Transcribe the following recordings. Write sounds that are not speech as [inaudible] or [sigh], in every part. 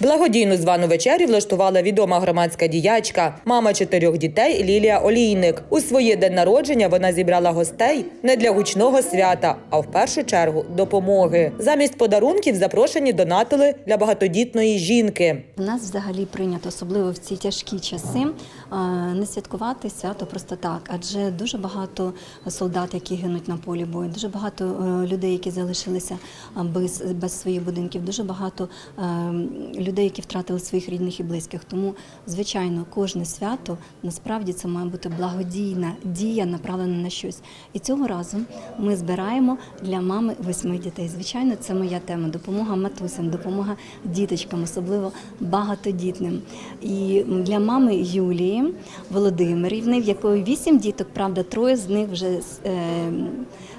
Благодійну звану вечерю влаштувала відома громадська діячка, мама чотирьох дітей Лілія Олійник. У своє день народження вона зібрала гостей не для гучного свята, а в першу чергу допомоги. Замість подарунків запрошені донатили для багатодітної жінки. У нас взагалі прийнято, особливо в ці тяжкі часи, не святкувати свято просто так, адже дуже багато солдат, які гинуть на полі бою, дуже багато е, людей, які залишилися без, без своїх будинків, дуже багато е, людей, які втратили своїх рідних і близьких. Тому, звичайно, кожне свято насправді це має бути благодійна дія, направлена на щось. І цього разу ми збираємо для мами восьми дітей. Звичайно, це моя тема допомога матусям, допомога діточкам, особливо багатодітним. І для мами Юлії Володимирівни, в якої вісім діток, правда, троє з них вже е,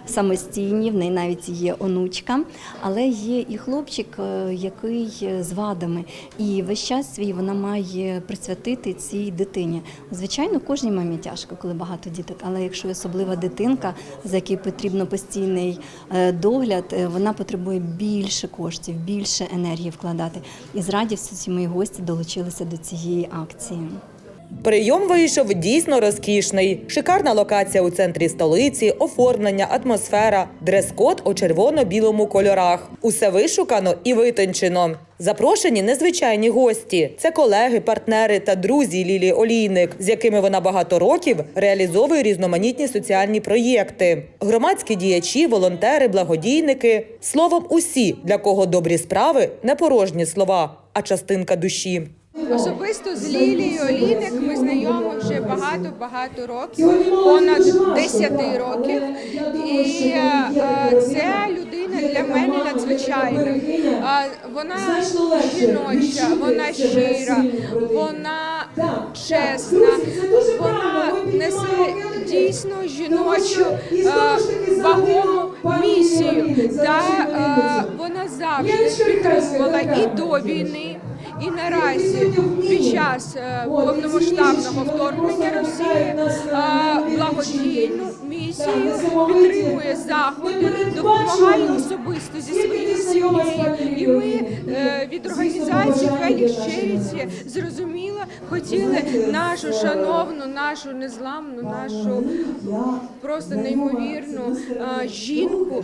самостійні, в неї навіть є онучка, але є і хлопчик, е, який з вадами. І весь час свій вона має присвятити цій дитині. Звичайно, кожній мамі тяжко, коли багато діток, але якщо особлива дитинка, за якою потрібно постійний е, догляд, е, вона потребує більше коштів, більше енергії вкладати. І з радістю ці мої гості долучилися до цієї акції. Прийом вийшов дійсно розкішний. Шикарна локація у центрі столиці, оформлення, атмосфера, дрес-код у червоно-білому кольорах. Усе вишукано і витончено. Запрошені незвичайні гості. Це колеги, партнери та друзі Лілії Олійник, з якими вона багато років реалізовує різноманітні соціальні проєкти. Громадські діячі, волонтери, благодійники. Словом, усі, для кого добрі справи не порожні слова, а частинка душі. Особисто з Лілією Олійник ми знайомі вже багато-багато років, понад 10 років. І е, це людина для мене надзвичайна. Е, Вона жіноча, вона щира, вона чесна, вона несе дійсно жіночу е, вагому місію. Та е, вона завжди підтримувала і до війни. І наразі під час е, повномасштабного вторгнення Росії е, благодійну місію підтримує заходи, допомагає особисто зі своєю сім'єю. І ми е, від організації Фелікс Черіці зрозуміло хотіли нашу шановну, нашу незламну, нашу просто неймовірну жінку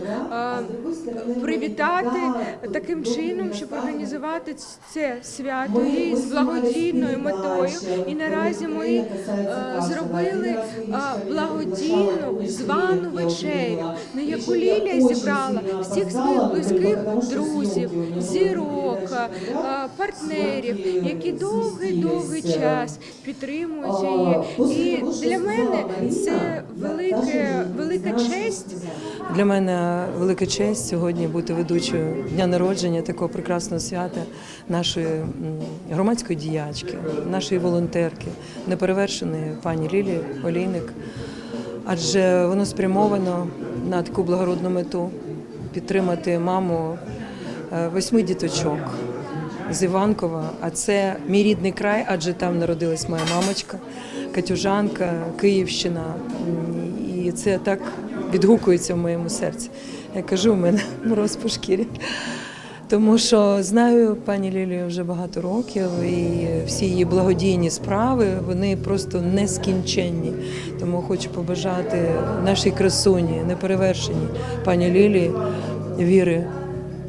привітати таким чином, щоб організувати це свято і з благодійною метою. І наразі ми е, зробили благодійну звану вечерю, на яку Лілія зібрала всіх своїх близьких друзів, зірок, е, партнерів, які довгий-довгий час підтримують її. І для мене це велике, велика честь. Для мене велика честь сьогодні бути ведучою дня народження такого прекрасного свята нашої громадської діячки, нашої волонтерки, неперевершеної пані Лілі Олійник. Адже воно спрямовано на таку благородну мету підтримати маму е, восьми діточок з Іванкова. А це мій рідний край, адже там народилась моя мамочка, Катюжанка, Київщина. І це так відгукується в моєму серці. Я кажу, у мене мороз по шкірі. Тому що знаю пані Лілію вже багато років, і всі її благодійні справи вони просто нескінченні. Тому хочу побажати нашій красуні, неперевершеній пані Лілії віри,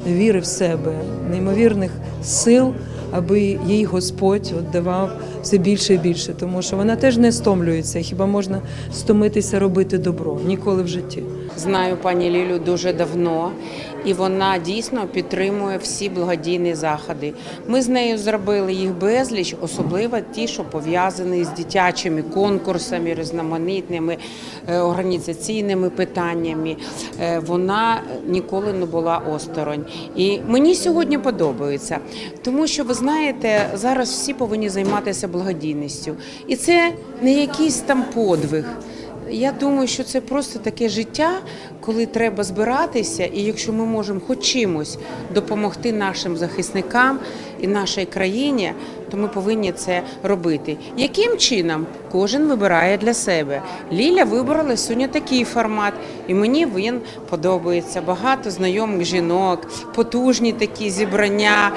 віри в себе, неймовірних сил, аби їй Господь давав все більше і більше, тому що вона теж не стомлюється. Хіба можна стомитися робити добро? Ніколи в житті. Знаю пані Лілю дуже давно, і вона дійсно підтримує всі благодійні заходи. Ми з нею зробили їх безліч, особливо ті, що пов'язані з дитячими конкурсами, різноманітними е, організаційними питаннями. Е, Вона ніколи не була осторонь. І мені сьогодні подобається, тому що ви знаєте, зараз всі повинні займатися благодійністю, і це не якийсь там подвиг. Я думаю, що це просто таке життя, коли треба збиратися, і якщо ми можемо хоч чимось допомогти нашим захисникам і нашій країні, то ми повинні це робити. Яким чином кожен вибирає для себе? Ліля вибрала сьогодні такий формат, і мені він подобається. Багато знайомих жінок, потужні такі зібрання.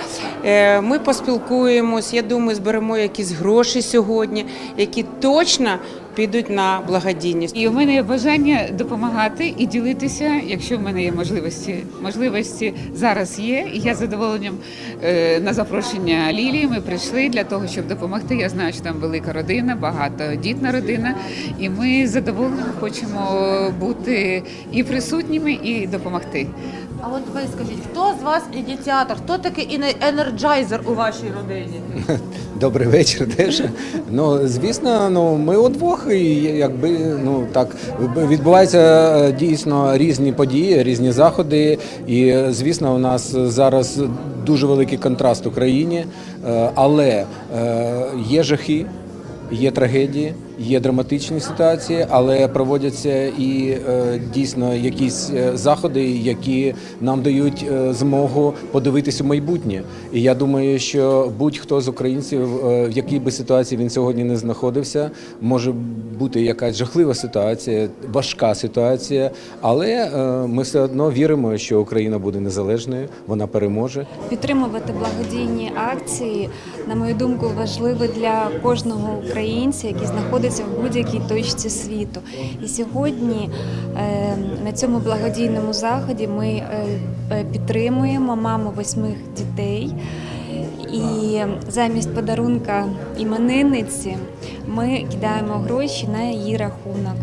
Е, Ми поспілкуємось. Я думаю, зберемо якісь гроші сьогодні, які точно підуть на благодійність. І у мене є бажання допомагати і ділитися, якщо в мене є можливості. Можливості зараз є. І я з задоволенням е, на запрошення Лілії. Ми прийшли для того, щоб допомогти. Я знаю, що там велика родина, багатодітна родина, і ми з задоволенням хочемо бути і присутніми, і допомогти. А от ви скажіть, хто з вас ініціатор? Хто такий енерджайзер у вашій родині? [laughs] Добрий вечір теж. Ну, звісно, ну ми удвох, і якби ну так відбуваються е, дійсно різні події, різні заходи. І звісно, у нас зараз дуже великий контраст в Україні, Е, але е, є жахи. Є трагедії, є драматичні ситуації, але проводяться і е, дійсно якісь е, заходи, які нам дають е, змогу подивитися в майбутнє. І я думаю, що будь-хто з українців, в якій би ситуації він сьогодні не знаходився, може бути якась жахлива ситуація, важка ситуація, але ми все одно віримо, що Україна буде незалежною, вона переможе. Підтримувати благодійні акції, на мою думку, важливо для кожного українця, який знаходиться в будь-якій точці світу. І сьогодні е, на цьому благодійному заході ми е, підтримуємо маму восьми дітей. І замість подарунка іменинниці ми кидаємо гроші на її рахунок.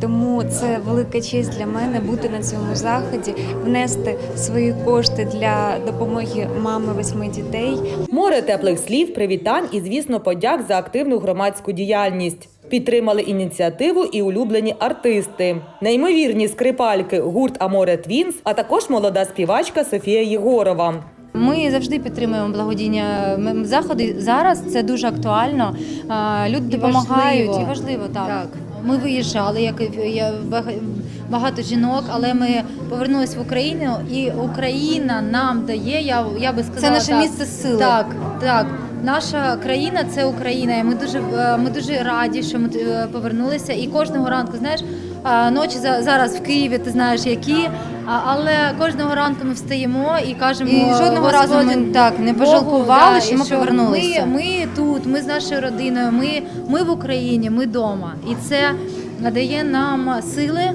Тому це велика честь для мене бути на цьому заході, внести свої кошти для допомоги мами восьми дітей. Море теплих слів, привітань і, звісно, подяк за активну громадську діяльність. Підтримали ініціативу і улюблені артисти, неймовірні скрипальки, гурт Аморе Твінс, а також молода співачка Софія Єгорова. Ми завжди підтримуємо благодійні заходи. Зараз це дуже актуально. Люди допомагають важливо. і важливо так. Так, ми виїжджали, як я багато жінок, але ми повернулись в Україну, і Україна нам дає. Я, я би сказала, Це наше так, місце сили. Так, так. Наша країна це Україна. І ми дуже е, ми дуже раді, що ми е, повернулися. І кожного ранку, знаєш, ночі за- зараз в Києві, ти знаєш які. Але кожного ранку ми встаємо і кажемо І жодного разу ми так не Богу, пожалкували, да, що ми повернулися. Ми, ми тут, ми з нашою родиною, ми, ми в Україні, ми вдома. І це надає нам сили.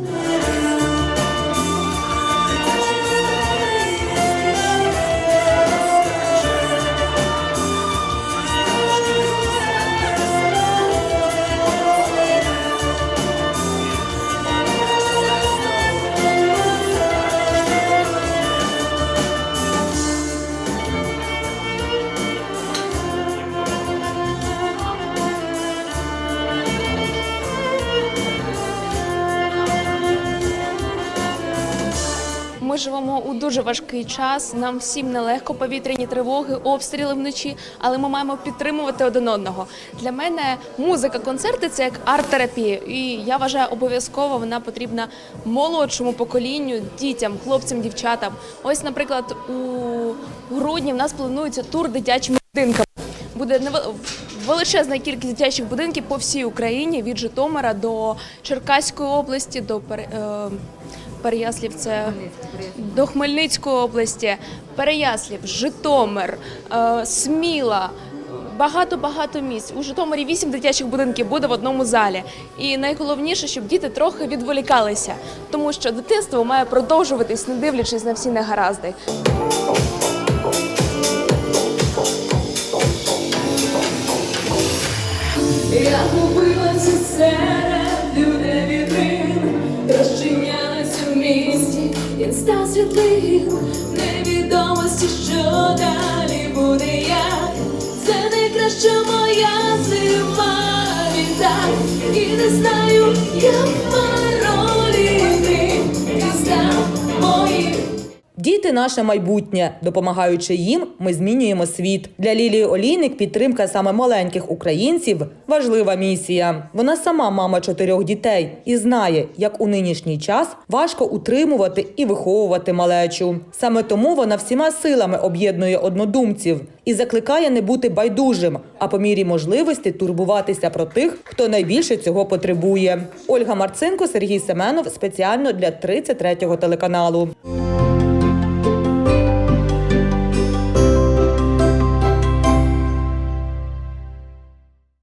Ми живемо у дуже важкий час. Нам всім нелегко повітряні тривоги, обстріли вночі, але ми маємо підтримувати один одного. Для мене музика, концерти це як арт-терапія. І я вважаю, обов'язково вона потрібна молодшому поколінню, дітям, хлопцям, дівчатам. Ось, наприклад, у грудні в нас планується тур дитячими будинками. Буде величезна кількість дитячих будинків по всій Україні від Житомира до Черкаської області, до е, Переяслів, це до Хмельницької області, Переяслів, Житомир, е, Сміла. Багато багато місць. У Житомирі вісім дитячих будинків буде в одному залі. І найголовніше, щоб діти трохи відволікалися, тому що дитинство має продовжуватись, не дивлячись на всі негаразди. Я губилася серед він став невідомості, що далі буде як. Це найкраща моя зима так, і не знаю, як паролі Діти наше майбутнє. Допомагаючи їм, ми змінюємо світ. Для Лілії Олійник підтримка саме маленьких українців важлива місія. Вона сама мама чотирьох дітей і знає, як у нинішній час важко утримувати і виховувати малечу. Саме тому вона всіма силами об'єднує однодумців і закликає не бути байдужим, а по мірі можливості турбуватися про тих, хто найбільше цього потребує. Ольга Марцинко, Сергій Семенов спеціально для 33-го телеканалу.